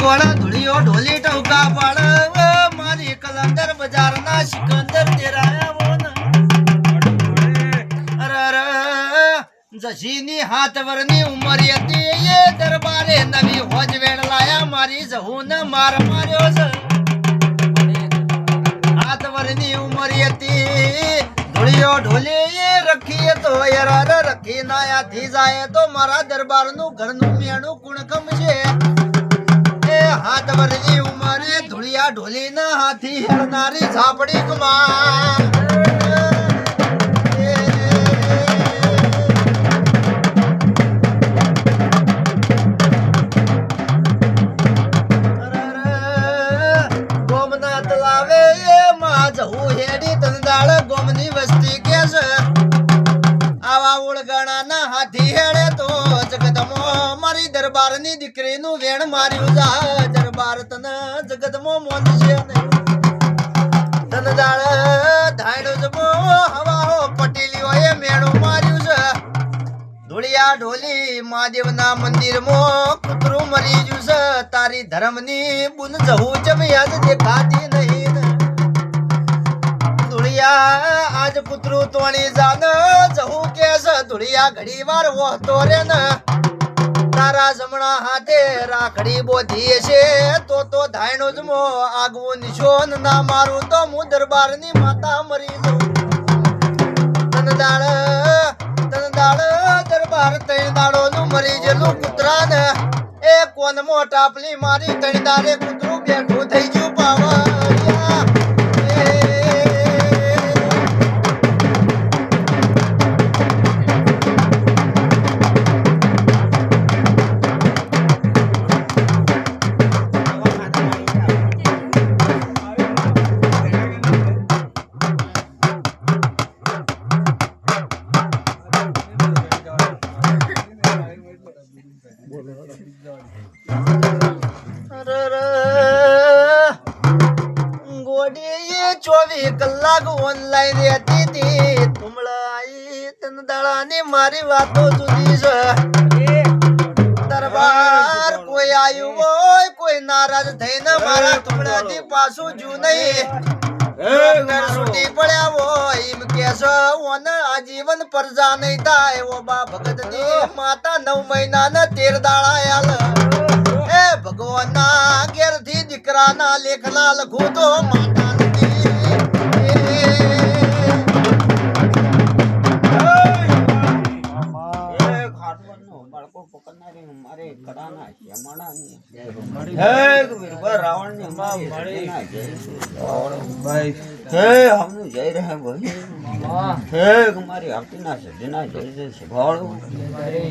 કોણ ધૂળીઓ, ઢોલી, ટૌકા પાડ મારી કલંદર બજારના સિકંદર તેરાયા મોન અરે અરે જશીની હાથ વરની ઉંમર હતી, એ દરબારે નવી હોજ વેણ લાયા, મારી જહુન માર માર્યો છે. હાથ વરની ઉંમર હતી, ધૂળીઓ, ઢોલી, એ રખી તો યરાર રખી નાયાથી જાય તો મારા દરબારનું ઘરનું મેણું કુણકમ છે. વરની ઉંમરે ધૂળિયા ઢોલી ના હાથી હેરનારી ઝાપડી કુમાર. હાથી હેડે તો જગતમો મારી દરબારની દીકરીનું વેણ માર્યું જા જમો હવા હો પટેલીઓ એ મેણું માર્યું છે. ધૂળિયા ઢોલી, મહાદેવના મંદિરમાં કૂતરું મરી ગયું છે. તારી ધર્મની બુન જવું ચમ યાદ દેખાતી નહીં. ધૂળિયા, આજ કૂતરું તોણી જાન જવું કે છે. ધૂળિયા ઘડી વાર વહતો રે ને તારા જમણા હાથે રાખડી બોધી છે. તો તો ધાયણો જમો આગવું નિશોન ના મારું તો હું દરબારની માતા મરી જાઉં. દરબાર તૈણ દાડો નું મરી જેલું કૂતરા મારી તૈણ દાડે કૂતરું બેઠું થઈ ગયું. ચોવીસ કલાક ઓનલાઈન રહેતી હતી. તુમળાઈ તન દાડાની મારી વાતો જુદી છે. દરબાર કોઈ આવ્યું હોય કોઈ નારાજ થઈને મારા તુમડાથી પાછું જુ નહીં. છૂટી પડ્યા હોય એમ કેસો ઓન આજીવન પરજા નહીં થાય. ઓ બા ભગતની માતા નવ મહિના ને તેર દાડા આલ ભગવાનના ઘેરથી દીકરાના લેખના લખું તો માતા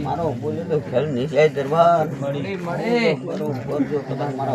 મારો બોલ્યો તો ખેલ નિશાય દરબાર. બરોબર. જો કદાચ મારા